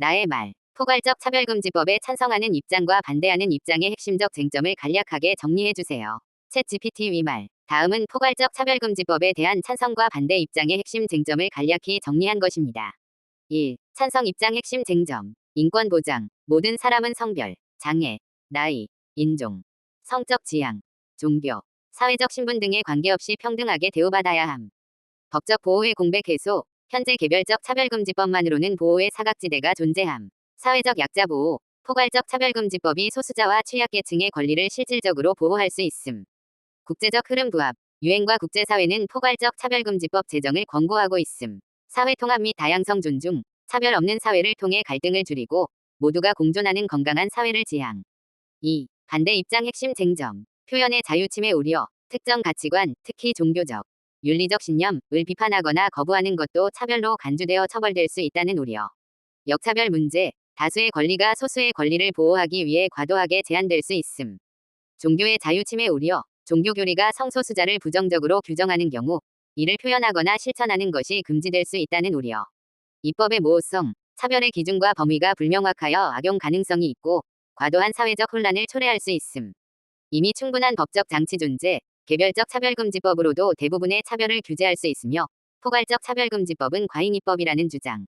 나의 말. 포괄적 차별금지법에 찬성하는 입장과 반대하는 입장의 핵심적 쟁점을 간략하게 정리해 주세요. 챗 GPT 위말. 다음은 포괄적 차별금지법에 대한 찬성과 반대 입장의 핵심 쟁점을 간략히 정리한 것입니다. 1. 찬성 입장 핵심 쟁점. 인권 보장. 모든 사람은 성별, 장애, 나이, 인종, 성적 지향, 종교, 사회적 신분 등에 관계없이 평등하게 대우받아야 함. 법적 보호의 공백 해소. 현재 개별적 차별금지법만으로는 보호의 사각지대가 존재함. 사회적 약자 보호. 포괄적 차별금지법이 소수자와 취약계층의 권리를 실질적으로 보호할 수 있음. 국제적 흐름 부합. 유엔과 국제사회는 포괄적 차별금지법 제정을 권고하고 있음. 사회 통합 및 다양성 존중, 차별 없는 사회를 통해 갈등을 줄이고 모두가 공존하는 건강한 사회를 지향. 2. 반대 입장 핵심 쟁점. 표현의 자유 침해 우려, 특정 가치관, 특히 종교적, 윤리적 신념을 비판하거나 거부하는 것도 차별로 간주되어 처벌될 수 있다는 우려. 역차별 문제, 다수의 권리가 소수의 권리를 보호하기 위해 과도하게 제한될 수 있음. 종교의 자유 침해 우려, 종교 교리가 성소수자를 부정적으로 규정하는 경우 이를 표현하거나 실천하는 것이 금지될 수 있다는 우려. 입법의 모호성, 차별의 기준과 범위가 불명확하여 악용 가능성이 있고 과도한 사회적 혼란을 초래할 수 있음. 이미 충분한 법적 장치 존재, 개별적 차별금지법으로도 대부분의 차별을 규제할 수 있으며 포괄적 차별금지법은 과잉 입법이라는 주장.